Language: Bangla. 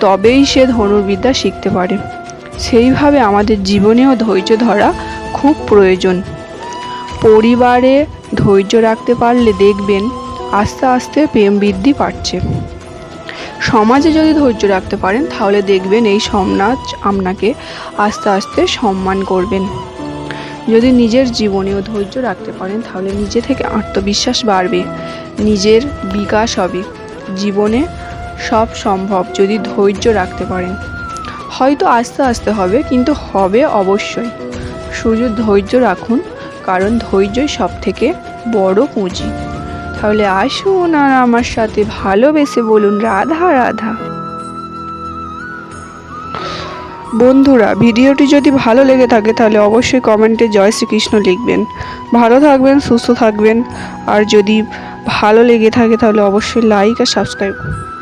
তবেই সে ধনুর্বিদ্যা শিখতে পারে। সেইভাবে আমাদের জীবনেও ধৈর্য ধরা খুব প্রয়োজন। পরিবারে ধৈর্য রাখতে পারলে দেখবেন আস্তে আস্তে প্রেম বৃদ্ধি পাচ্ছে। সমাজে যদি ধৈর্য রাখতে পারেন, তাহলে দেখবেন এই সমাজ আপনাকে আস্তে আস্তে সম্মান করবেন। যদি নিজের জীবনেও ধৈর্য রাখতে পারেন, তাহলে নিজে থেকে আত্মবিশ্বাস বাড়বে, নিজের বিকাশ হবে। জীবনে সব সম্ভব যদি ধৈর্য রাখতে পারেন। হয়তো আস্তে আস্তে হবে, কিন্তু হবে অবশ্যই। শুধু ধৈর্য রাখুন, কারণ ধৈর্যই সব থেকে বড় পুঁজি। তাহলে আসুন আর আমার সাথে ভালোবেসে বলুন, রাধা রাধা। বন্ধুরা, ভিডিওটি যদি ভালো লেগে থাকে, তাহলে অবশ্যই কমেন্টে জয় শ্রীকৃষ্ণ লিখবেন। ভালো থাকবেন, সুস্থ থাকবেন। আর যদি ভালো লেগে থাকে, তাহলে অবশ্যই লাইক আর সাবস্ক্রাইব করুন।